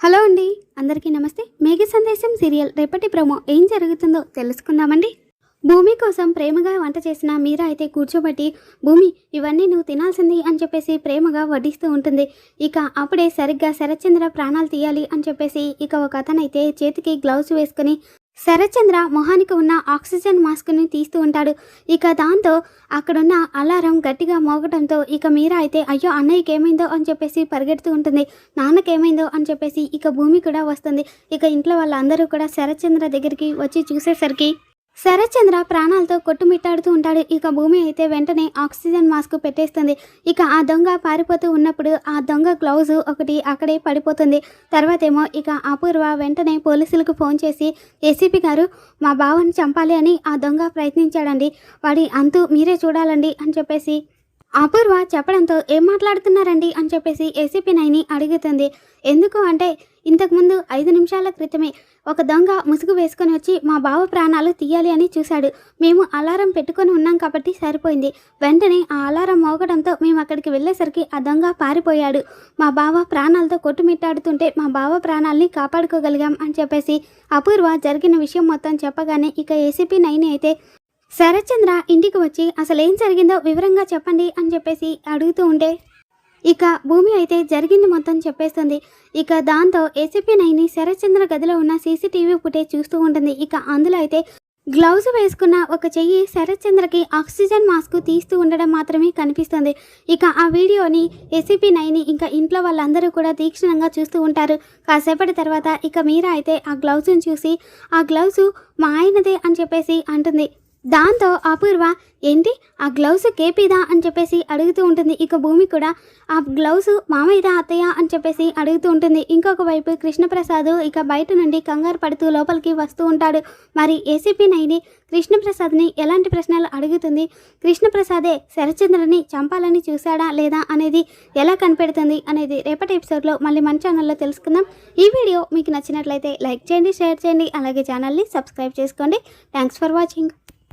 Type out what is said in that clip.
Hello అండి అందరికీ నమస్తే. మేఘ సందేశం సీరియల్ రేపటి ప్రోమో ఏం జరుగుతుందో తెలుసుకుందామండి. భూమి కోసం ప్రేమగా వంట చేసిన మీరా అయితే కూర్చోబెట్టి భూమి ఇవన్నీ నువ్వు తినాల్సింది అని చెప్పేసి ప్రేమగా వడ్డిస్తూ ఉంటుంది. ఇక అప్పుడే సరిగ్గా శరత్చంద్ర ప్రాణాలు తీయాలి అని చెప్పేసి ఇక ఒక అతనైతే చేతికి గ్లౌస్ వేసుకుని శరత్చంద్ర మొహానికి ఉన్న ఆక్సిజన్ మాస్క్ని తీస్తూ ఉంటాడు. ఇక దాంతో అక్కడున్న అలారం గట్టిగా మోగడంతో ఇక మీరా అయితే అయ్యో అన్నయ్యకి ఏమైందో అని చెప్పేసి పరిగెడుతూ ఉంటుంది. నాన్నకేమైందో అని చెప్పేసి ఇక భూమి కూడా వస్తుంది. ఇక ఇంట్లో వాళ్ళందరూ కూడా శరత్చంద్ర దగ్గరికి వచ్చి చూసేసరికి శరత్చంద్ర ప్రాణాలతో కొట్టుమిట్టాడుతూ ఉంటాడు. ఇక భూమి అయితే వెంటనే ఆక్సిజన్ మాస్క్ పెట్టేస్తుంది. ఇక ఆ దొంగ పారిపోతూ ఉన్నప్పుడు ఆ దొంగ గ్లౌజ్ ఒకటి అక్కడే పడిపోతుంది. తర్వాత ఏమో ఇక అపూర్వ వెంటనే పోలీసులకు ఫోన్ చేసి ఏసీపీ గారు మా బావని చంపాలి అని ఆ దొంగ ప్రయత్నించాడండి. వాడి అంతు మీరే చూడాలండి అని చెప్పేసి అపూర్వ చెప్పడంతో ఏం మాట్లాడుతున్నారండి అని చెప్పేసి ఏసీపీ నైని అడుగుతుంది. ఎందుకు అంటే ఇంతకుముందు ఐదు నిమిషాల క్రితమే ఒక దొంగ ముసుగు వేసుకొని వచ్చి మా బావ ప్రాణాలు తీయాలి అని చూశాడు. మేము అలారం పెట్టుకొని ఉన్నాం కాబట్టి సరిపోయింది. వెంటనే ఆ అలారం మోగడంతో మేము అక్కడికి వెళ్ళేసరికి ఆ దొంగ పారిపోయాడు. మా బావ ప్రాణాలతో కొట్టుమిట్టాడుతుంటే మా బావ ప్రాణాలని కాపాడుకోగలిగాం అని చెప్పేసి అపూర్వ జరిగిన విషయం మొత్తం చెప్పగానే ఇక ఏసీపీ నైని అయితే శరత్చంద్ర ఇంటికి వచ్చి అసలు ఏం జరిగిందో వివరంగా చెప్పండి అని చెప్పేసి అడుగుతూ ఉంటే ఇక భూమి అయితే జరిగింది మొత్తం చెప్పేస్తుంది. ఇక దాంతో ఏసీపీ నైని శరత్చంద్ర గదిలో ఉన్న సీసీటీవీ ఫుటేజ్ చూస్తూ ఉంటుంది. ఇక అందులో అయితే గ్లౌజ్ వేసుకున్న ఒక చెయ్యి శరత్చంద్రకి ఆక్సిజన్ మాస్క్ తీస్తూ ఉండడం మాత్రమే కనిపిస్తుంది. ఇక ఆ వీడియోని ఎసిపి నైని ఇంకా ఇంట్లో వాళ్ళందరూ కూడా తీక్షణంగా చూస్తూ ఉంటారు. కాసేపటి తర్వాత ఇక మీరా అయితే ఆ గ్లౌజ్ని చూసి ఆ గ్లౌజు మా ఆయనదే అని చెప్పేసి అంటుంది. దాంతో అపూర్వ ఏంటి? ఆ గ్లౌస్ కేపీదా? అని చెప్పేసి అడుగుతూ ఉంటుంది. ఇక భూమి కూడా ఆ గ్లౌస్ మామయ్యదా అత్తయ్య? అని చెప్పేసి అడుగుతూ ఉంటుంది. ఇంకొక వైపు కృష్ణప్రసాద్ ఇక బయట నుండి కంగారు పడుతూ లోపలికి వస్తూ ఉంటాడు. మరి ఏసీపీ నైని కృష్ణప్రసాద్ని ఎలాంటి ప్రశ్నలు అడుగుతుంది? కృష్ణప్రసాదే శరచంద్రని చంపాలని చూశాడా లేదా అనేది ఎలా కనిపెడుతుంది? అనేది రేపటి ఎపిసోడ్లో మళ్ళీ మన ఛానల్లో తెలుసుకుందాం. ఈ వీడియో మీకు నచ్చినట్లయితే లైక్ చేయండి షేర్ చేయండి. అలాగే ఛానల్ని సబ్స్క్రైబ్ చేసుకోండి. Thanks for watching.